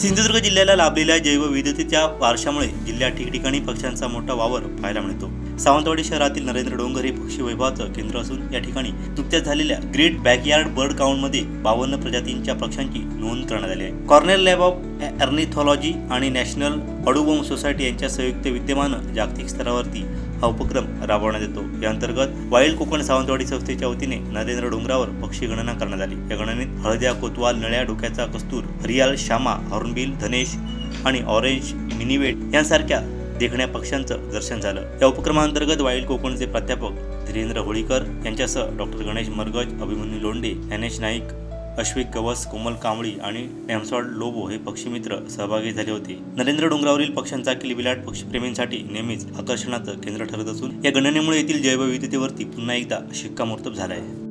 सिंधुदुर्ग जिल्ह्याला लाभलेल्या जैवविविधतेच्या वारशामुळे जिल्ह्यात ठिकठिकाणी पक्ष्यांचा मोठा वावर पाहायला मिळतो. सावंतवाडी शहरातील नरेंद्र डोंगर हे पक्षी वैभवाचं केंद्र असून या ठिकाणी नुकत्याच झालेल्या ग्रेट बॅकयार्ड बर्ड काउंटमध्ये बावन्न प्रजातींच्या पक्ष्यांची नोंद करण्यात आली आहे. कॉर्नेल लॅब ऑफ अर्निथॉलॉजी आणि नॅशनल अडुबोम सोसायटी यांच्या संयुक्त विद्यमानं जागतिक स्तरावरती हा उपक्रम राबवण्यात येतो. या अंतर्गत वाईल्ड कोकण सावंतवाडी संस्थेच्या वतीने नरेंद्र डोंगरावर पक्षी गणना करण्यात आली. या गणनेत हळद्या कोतवाल नळ्या डोक्याचा कस्तूर हरियाल श्यामा हॉर्नबिल धनेश आणि ऑरेंज मिनिवेट यांसारख्या देखण्या पक्ष्यांचं दर्शन झालं. या उपक्रमाअंतर्गत वाईल्ड कोकणचे प्राध्यापक धीरेंद्र होळीकर यांच्यासह डॉक्टर गणेश मरगज अभिमन्यू लोंढे ज्ञानेश नाईक अश्विक गवस कोमल कांबळी आणि डॅम्सॉर्ड लोबो हे पक्षीमित्र सहभागी झाले होते. नरेंद्र डोंगरावरील पक्ष्यांचा किलबिलाट पक्षीप्रेमींसाठी नेहमीच आकर्षणाचं केंद्र ठरत असून या गणनेमुळे येथील जैवविविधतेवरती पुन्हा एकदा शिक्कामोर्तब झाला आहे